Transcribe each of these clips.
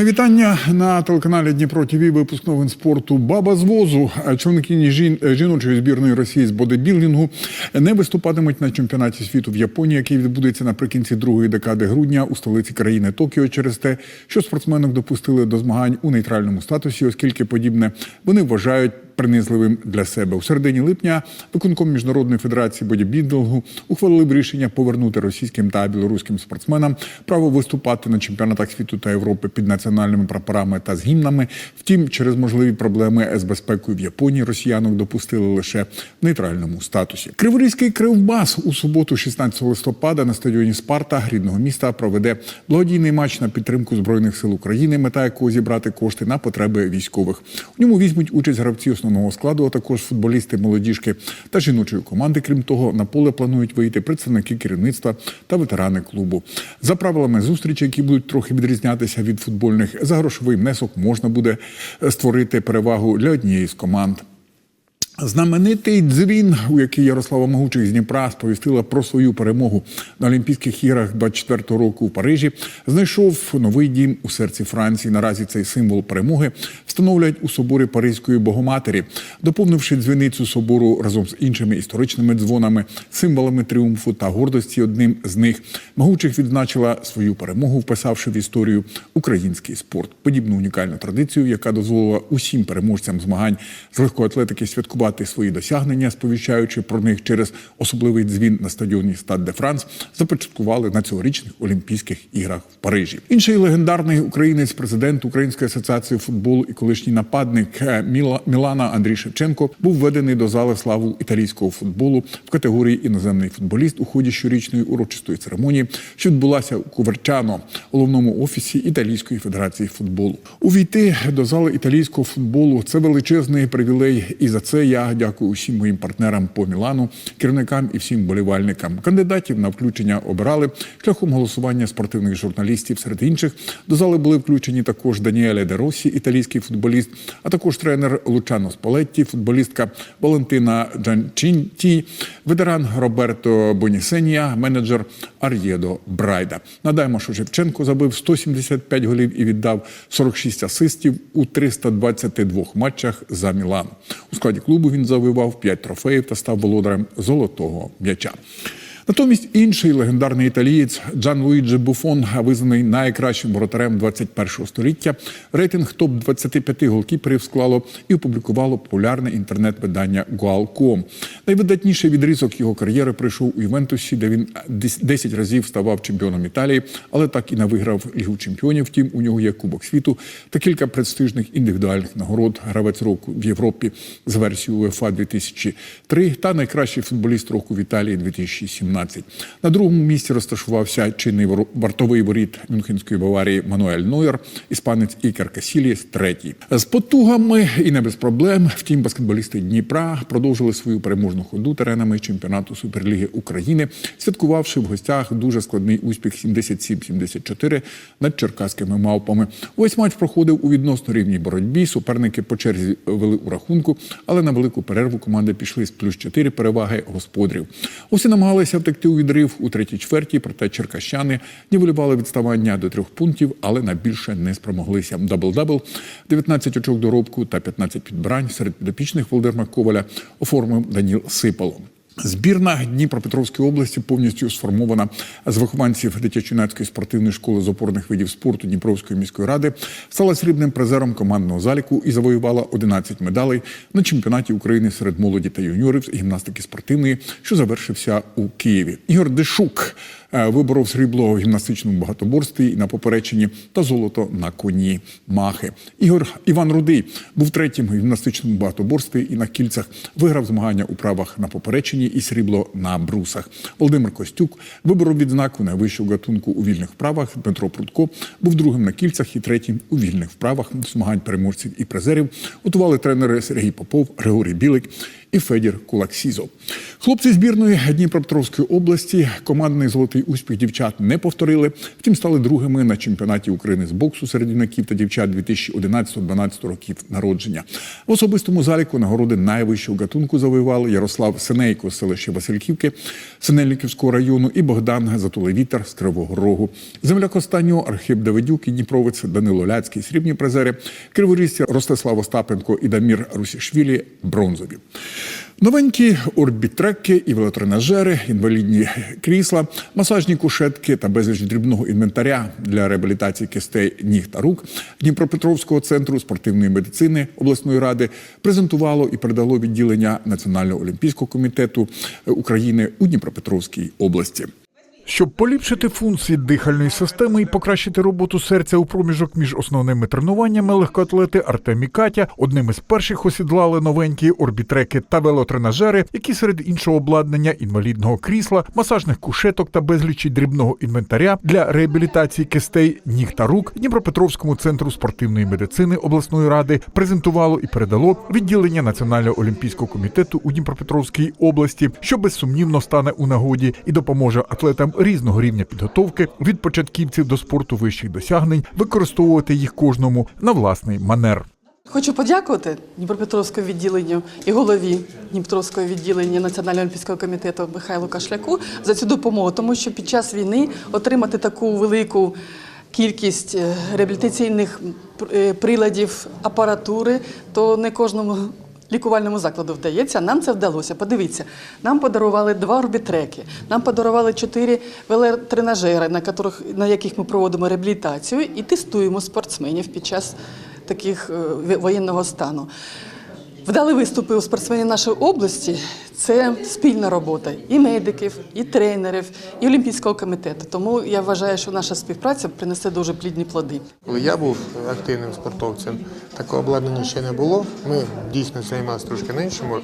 Мої вітання на телеканалі Дніпро ТВ. Випуск новин спорту Баба з возу. Чоловіки жін, жіночої збірної Росії з бодибілдингу не виступатимуть на чемпіонаті світу в Японії, який відбудеться наприкінці другої декади грудня у столиці країни Токіо через те, що спортсменок допустили до змагань у нейтральному статусі, оскільки подібне вони вважають. Принизливим для себе у середині липня виконком міжнародної федерації бодібілдингу ухвалив рішення повернути російським та білоруським спортсменам право виступати на чемпіонатах світу та Європи під національними прапорами та з гімнами. Втім, через можливі проблеми з безпекою в Японії росіянок допустили лише в нейтральному статусі. Криворізький кривбас у суботу, 16 листопада, на стадіоні Спарта рідного міста проведе благодійний матч на підтримку збройних сил України, мета якого зібрати кошти на потреби військових. У ньому візьмуть участь гравці основного складу, а також футболісти, молодіжки та жіночої команди. Крім того, на поле планують вийти представники керівництва та ветерани клубу. За правилами зустрічі, які будуть трохи відрізнятися від футбольних, за грошовий внесок можна буде створити перевагу для однієї з команд. Знаменитий дзвін, у який Ярослава Могучих з Дніпра сповістила про свою перемогу на Олімпійських іграх 24-го року в Парижі, знайшов новий дім у серці Франції. Наразі цей символ перемоги встановлюють у соборі Паризької Богоматері, доповнивши дзвіницю собору разом з іншими історичними дзвонами, символами тріумфу та гордості. Одним з них Могучих відзначила свою перемогу, вписавши в історію український спорт. Подібну унікальну традицію, яка дозволила усім переможцям змагань з легкої атлетики святкувати свої досягнення, сповіщаючи про них через особливий дзвін на стадіоні Стад де Франс, започаткували на цьогорічних Олімпійських іграх в Парижі. Інший легендарний українець, президент Української асоціації футболу і колишній нападник е, Міла Мілана Андрій Шевченко, був введений до зали славу італійського футболу в категорії іноземний футболіст у ході щорічної урочистої церемонії, що відбулася у Куверчано, головному офісі Італійської федерації футболу. Увійти до зали італійського футболу це величезний привілей, і за це я дякую усім моїм партнерам по Мілану, керівникам і всім болівальникам. Кандидатів на включення обирали шляхом голосування спортивних журналістів. Серед інших до зали були включені також Даніеле Де Росі, італійський футболіст, а також тренер Лучано Спалетті, футболістка Валентина Джанчинті, ветеран Роберто Бонісенія, менеджер Ар'єдо Брайда. Надаємо, що Шевченко забив 175 голів і віддав 46 асистів у 322 матчах за Мілан. У складі клубу він завоював 5 трофеїв та став володарем золотого м'яча. Натомість інший легендарний італієць Джан Луїджі Буфон, визнаний найкращим воротарем 21-го століття. Рейтинг топ 25 голкіперів склало і опублікувало популярне інтернет-видання Goal.com. Найвидатніший відрізок його кар'єри прийшов у Ювентусі, де він 10 разів ставав чемпіоном Італії, але так і не виграв Лігу чемпіонів. Втім, у нього є Кубок світу та кілька престижних індивідуальних нагород. Гравець року в Європі з версією УЕФА 2003 та найкращий футболіст року в Італії 2017. На другому місці розташувався чинний вартовий воріт Мюнхенської Баварії Мануель Нойер, іспанець Ікер Касіліс, третій. З потугами і не без проблем. Втім, баскетболісти Дніпра продовжили свою переможну ходу теренами чемпіонату Суперліги України, святкувавши в гостях дуже складний успіх 77-74 над черкаськими мавпами. Увесь матч проходив у відносно рівній боротьбі. Суперники по черзі вели у рахунку, але на велику перерву команди пішли з плюс 4 переваги господарів. Усі намагалися втекти у відрив у третій чверті, проте черкащани нівелювали відставання до трьох пунктів, але на більше не спромоглися. Дабл-дабл, 19 очок доробку та 15 підбирань серед підопічних Володимира Коваля оформив Даніл Сипало. Збірна Дніпропетровської області повністю сформована з вихованців дитячо-юнацької спортивної школи з опорних видів спорту Дніпровської міської ради, стала срібним призером командного заліку і завоювала 11 медалей на чемпіонаті України серед молоді та юніорів з гімнастики спортивної, що завершився у Києві. Ігор Дешук виборов срібло в гімнастичному багатоборстві і на попереченні та золото на коні махи. Ігор Іван Рудий був третім в гімнастичному багатоборстві і на кільцях виграв змагання у правах на попереченні і срібло на брусах. Володимир Костюк виборов відзнаку найвищого гатунку у вільних вправах. Дмитро Прудко був другим на кільцях і третім у вільних вправах. Змагань переможців і призерів готували тренери Сергій Попов, Григорій Білик і Федір Кулаксізов. Хлопці збірної Дніпропетровської області командний золотий успіх дівчат не повторили. Втім, стали другими на чемпіонаті України з боксу серед юнаків та дівчат 2011-2012 років народження. В особистому заліку нагороди найвищого гатунку завоювали Ярослав Синейко з селища Васильківки Синельниківського району і Богдан Затулевітер з Кривого Рогу. Земляк останнього Архип Давидюк і Дніпровець Данило Ляцький срібні призери, криворізці Ростислав Остапенко і Дамір Русішвілі бронзові. Новенькі орбітреки і велотренажери, інвалідні крісла, масажні кушетки та безліч дрібного інвентаря для реабілітації кистей ніг та рук Дніпропетровського центру спортивної медицини обласної ради презентувало і передало відділення Національного олімпійського комітету України у Дніпропетровській області. Щоб поліпшити функції дихальної системи і покращити роботу серця у проміжок між основними тренуваннями, легкоатлети Артем і Катя одним із перших осідлали новенькі орбітреки та велотренажери, які серед іншого обладнання інвалідного крісла, масажних кушеток та безлічі дрібного інвентаря для реабілітації кистей, ніг та рук Дніпропетровському центру спортивної медицини обласної ради презентувало і передало відділення Національного олімпійського комітету у Дніпропетровській області, що безсумнівно стане у нагоді і допоможе атлетам різного рівня підготовки від початківців до спорту вищих досягнень використовувати їх кожному на власний манер. Хочу подякувати Дніпропетровському відділенню і голові Дніпропетровського відділення Національного олімпійського комітету Михайлу Кашляку за цю допомогу, тому що під час війни отримати таку велику кількість е, реабілітаційних е, приладів, апаратури, то не кожному. Лікувальному закладу вдається, нам це вдалося. Подивіться, нам подарували два орбітреки, нам подарували чотири велотренажери, на, яких, на яких ми проводимо реабілітацію і тестуємо спортсменів під час таких е, воєнного стану. Вдалі виступи у спортсменів нашої області це спільна робота і медиків, і тренерів, і Олімпійського комітету. Тому я вважаю, що наша співпраця принесе дуже плідні плоди. Я був активним спортовцем, такого обладнання ще не було. Ми дійсно займалися трошки на іншому.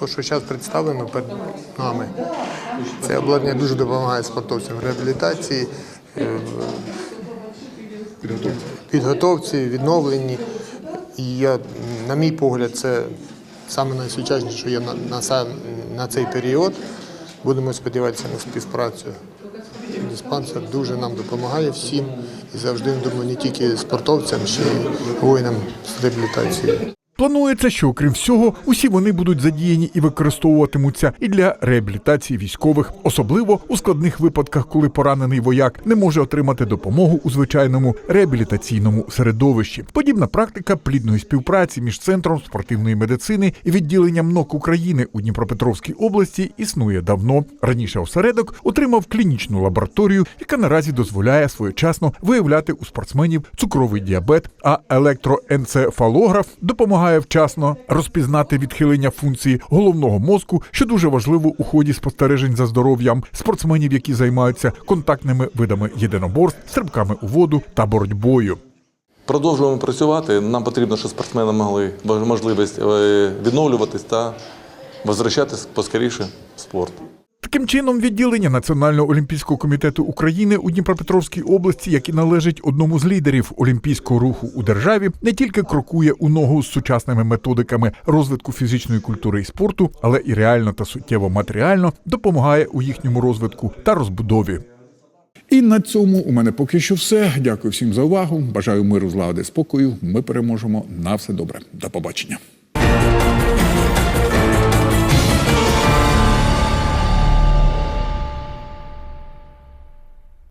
То, що зараз представлено перед нами, це обладнання дуже допомагає спортовцям в реабілітації, е, підготовці, відновленні. І я, на мій погляд, це саме найсучасніше, що є на, на, на цей період. Будемо сподіватися на співпрацю. Диспансер дуже нам допомагає всім і завжди думаю, не тільки спортовцям, ще й воїнам з реабілітацією. Планується, що окрім всього, усі вони будуть задіяні і використовуватимуться і для реабілітації військових, особливо у складних випадках, коли поранений вояк не може отримати допомогу у звичайному реабілітаційному середовищі. Подібна практика плідної співпраці між центром спортивної медицини і відділенням НОК України у Дніпропетровській області існує давно. Раніше осередок отримав клінічну лабораторію, яка наразі дозволяє своєчасно виявляти у спортсменів цукровий діабет, а електроенцефалограф допомагає вчасно розпізнати відхилення функції головного мозку, що дуже важливо у ході спостережень за здоров'ям спортсменів, які займаються контактними видами єдиноборств, стрибками у воду та боротьбою. Продовжуємо працювати. Нам потрібно, щоб спортсмени мали можливість е, відновлюватись та возвращатись поскоріше в спорт. Таким чином, відділення Національного олімпійського комітету України у Дніпропетровській області, як і належить одному з лідерів олімпійського руху у державі, не тільки крокує у ногу з сучасними методиками розвитку фізичної культури і спорту, але і реально та суттєво матеріально допомагає у їхньому розвитку та розбудові. І на цьому у мене поки що все. Дякую всім за увагу. Бажаю миру, злагоди, спокою. Ми переможемо. На все добре. До побачення.